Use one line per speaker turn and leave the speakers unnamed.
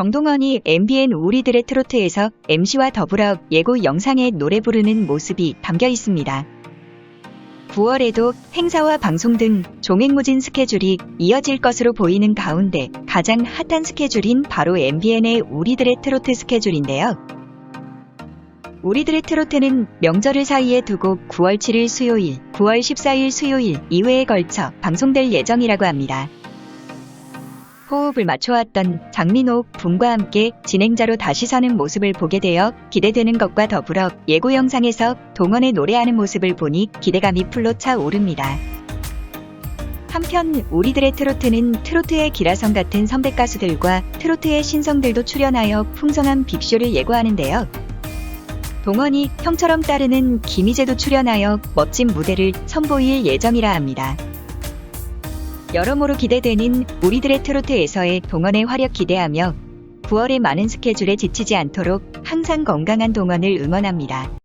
정동원이 MBN 우리들의 트로트에서 MC와 더불어 예고 영상에 노래 부르는 모습이 담겨 있습니다. 9월에도 행사와 방송 등 종횡무진 스케줄이 이어질 것으로 보이는 가운데 가장 핫한 스케줄인 바로 MBN의 우리들의 트로트 스케줄인데요. 우리들의 트로트는 명절을 사이에 두고 9월 7일 수요일, 9월 14일 수요일 2회에 걸쳐 방송될 예정이라고 합니다. 호흡을 맞춰왔던 장민호 분과 함께 진행자로 다시 서는 모습을 보게 되어 기대되는 것과 더불어 예고 영상에서 동원의 노래하는 모습을 보니 기대감이 풀로 차오릅니다. 한편 우리들의 트로트는 트로트의 기라성 같은 선배 가수들과 트로트의 신성들도 출연하여 풍성한 빅쇼를 예고하는데요. 동원이 형처럼 따르는 김희재도 출연하여 멋진 무대를 선보일 예정이라 합니다. 여러모로 기대되는 우리들의 트로트에서의 동원의 활약 기대하며 9월의 많은 스케줄에 지치지 않도록 항상 건강한 동원을 응원합니다.